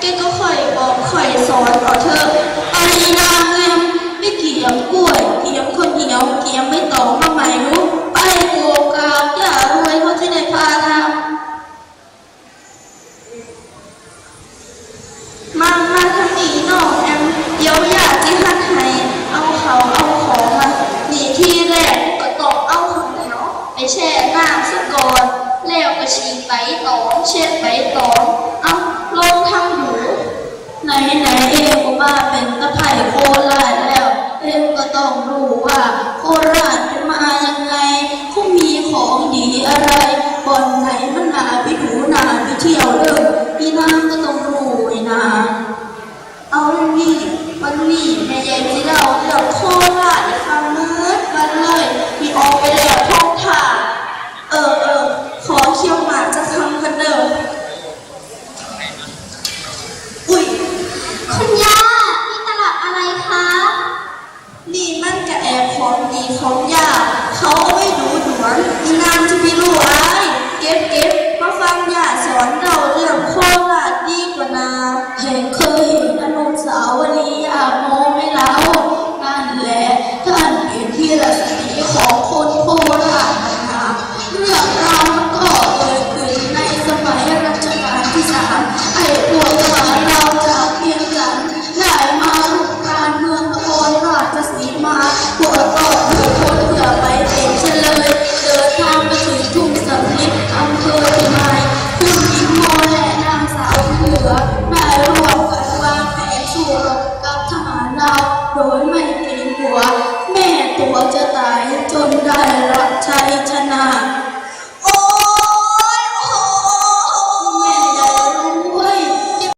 แกก็ค่อยบอกค่อยสอนเอาเถอไปนางเอ็มไปเกี่ยมกล้วยเกี่ยมข้าวเหนียวเกี่ยมไม่ตองมาใหม่รู้ไปโกกาบอย่ารวยเขาจะได้พาทำมามาทางนี้น้องแอมเดี๋ยวอยากที่หัดให้เอาเขาเอาของมาหนีที่แรกก็ต้องเอาข้าวเหนียวไปแช่น้ำซะก่อนแล้วก็ฉีกใบตองเช็ดใบตองเอา ลองทำดูไหนไหนเอ็มก็มาเป็นตะไคร่โคราชแล้ว เอ็มก็ต้องรู้ว่าโคราช ของยาเขาไม่ดูหนวนอีนางจะมีลูกอายเก็บเก็บมาฟังยาสอนเราเรื่องโคตรดีกว่านาเห็นเคยเห็นอนุสาวรียอาโมไม่ลา अच्छा ही